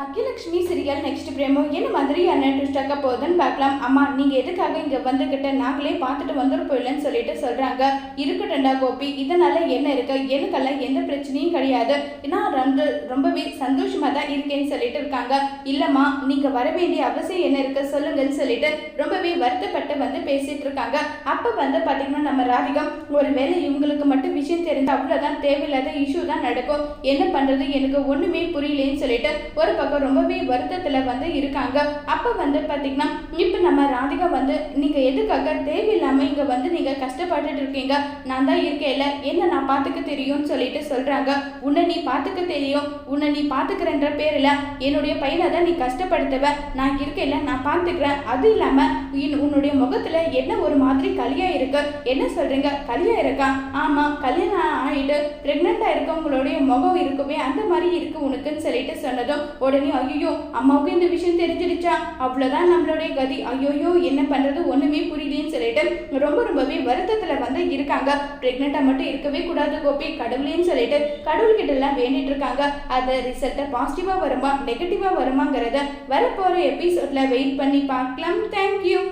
Baakiyalakshmi serial next பிரேமோ என்ன மாதிரியான ட்விஸ்டாக்க போகுதுன்னு பார்க்கலாம். அம்மா நீங்கள் எதுக்காக இங்கே வந்துக்கிட்ட நாங்களே பார்த்துட்டு வந்துருப்போம் இல்லைன்னு சொல்லிட்டு சொல்கிறாங்க இருக்கட்டும்டா கோபி இதனால் என்ன இருக்கு? எனக்கெல்லாம் எந்த பிரச்சனையும் கிடையாது. நான் ரொம்ப ரொம்பவே சந்தோஷமாக தான் இருக்கேன்னு சொல்லிட்டு இருக்காங்க. இல்லைம்மா நீங்கள் வர வேண்டிய அவசியம் என்ன இருக்கு சொல்லுங்கன்னு சொல்லிட்டு ரொம்பவே வருத்தப்பட்டு வந்து பேசிட்டு இருக்காங்க. அப்போ வந்து பார்த்திங்கன்னா நம்ம ராதிகம் ஒருவேளை இவங்களுக்கு மட்டும் விஷயம் தெரிஞ்சு அவ்வளோதான் தேவையில்லாத இஷ்யூ தான் நடக்கும். என்ன பண்ணுறது எனக்கு ஒன்றுமே புரியலேன்னு சொல்லிட்டு ஒரு பக்கம் ரொம்பவே வருத்தத்தில் வந்து இருக்காங்க. அப்போ வந்து பார்த்திங்கன்னா இப்போ நம்ம ராதிகா வந்து நீங்கள் எதுக்காக தேவையில்லாமல் இங்கே வந்து நீங்கள் கஷ்டப்பட்டுட்டு இருக்கீங்க? நான் தான் இருக்கேன்ல. என்ன நான் பார்த்துக்க தெரியும்னு சொல்லிட்டு சொல்கிறாங்க உன்னை நீ பார்த்துக்க தெரியும். உன்னை நீ பார்த்துக்கிறன்ற பேரில் என்னுடைய பையனை தான் நீ கஷ்டப்படுத்துவ. நான் இருக்கேன்ல. நான் பார்த்துக்கிறேன் அது இல்லாமல் இன்- உன்னுடைய முகத்தில் என்ன ஒரு மாதிரி கலியாக இருக்கு? என்ன சொல்கிறீங்க கலியாக இருக்கா? ஆமாம் கல்யாணம் ஆகிட்டு ப்ரெக்னெண்ட்டாக இருக்கவங்களுடைய முகம் இருக்குமே அந்த மாதிரி இருக்கு உனக்குன்னு சொல்லிட்டு சொன்னதும் உடனே ஐயோ அம்மாவுக்கு இந்த விஷயம் தெரிஞ்சிடுச்சா? அவ்வளவுதான் நம்மளுடைய கதி. ஐயோயோ என்ன பண்றது? ஒண்ணுமே புரியலேன்னு சொல்லிட்டு ரொம்ப ரொம்பவே வருத்தத்துல வந்து இருக்காங்க. பிரெக்னெண்டா மட்டும் இருக்கவே கூடாது கோபி. கடவுளேன்னு சொல்லிட்டு கடவுள்கிட்ட எல்லாம் வேண்டிட்டு இருக்காங்க. அது ரிசல்ட் பாசிட்டிவா வருமா? நெகட்டிவா வருமாங்கிறத வரப்போற எபிசோட்ல வெயிட் பண்ணி பார்க்கலாம். தேங்க்யூ